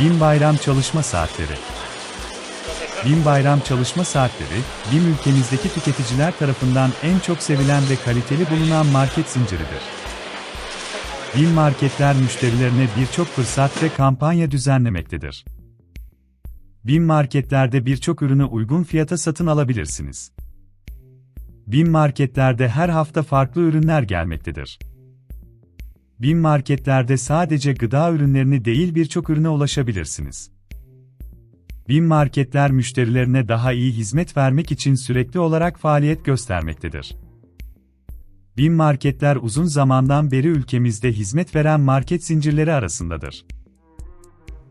Bin bayram çalışma saatleri. Bin bayram çalışma saatleri, BİM ülkemizdeki tüketiciler tarafından en çok sevilen ve kaliteli bulunan market zinciridir. BİM marketler müşterilerine birçok fırsat ve kampanya düzenlemektedir. BİM marketlerde birçok ürünü uygun fiyata satın alabilirsiniz. BİM marketlerde her hafta farklı ürünler gelmektedir. BİM marketlerde sadece gıda ürünlerini değil birçok ürüne ulaşabilirsiniz. BİM marketler müşterilerine daha iyi hizmet vermek için sürekli olarak faaliyet göstermektedir. BİM marketler uzun zamandan beri ülkemizde hizmet veren market zincirleri arasındadır.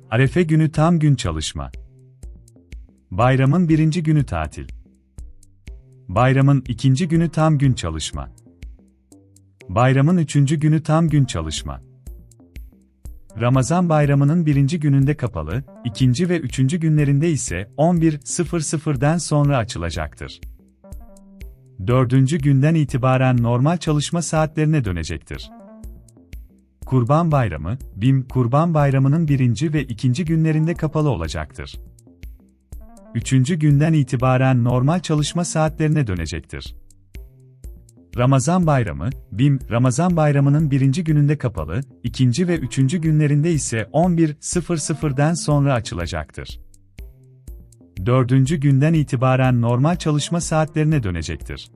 Arefe günü tam gün çalışma. Bayramın birinci günü tatil. Bayramın ikinci günü tam gün çalışma. Bayramın üçüncü günü tam gün çalışma. Ramazan bayramının birinci gününde kapalı, ikinci ve üçüncü günlerinde ise 11.00'den sonra açılacaktır. Dördüncü günden itibaren normal çalışma saatlerine dönecektir. Kurban Bayramı, BİM Kurban Bayramı'nın birinci ve ikinci günlerinde kapalı olacaktır. Üçüncü günden itibaren normal çalışma saatlerine dönecektir. Ramazan Bayramı, BİM, Ramazan Bayramı'nın birinci gününde kapalı, ikinci ve üçüncü günlerinde ise 11.00'den sonra açılacaktır. Dördüncü günden itibaren normal çalışma saatlerine dönecektir.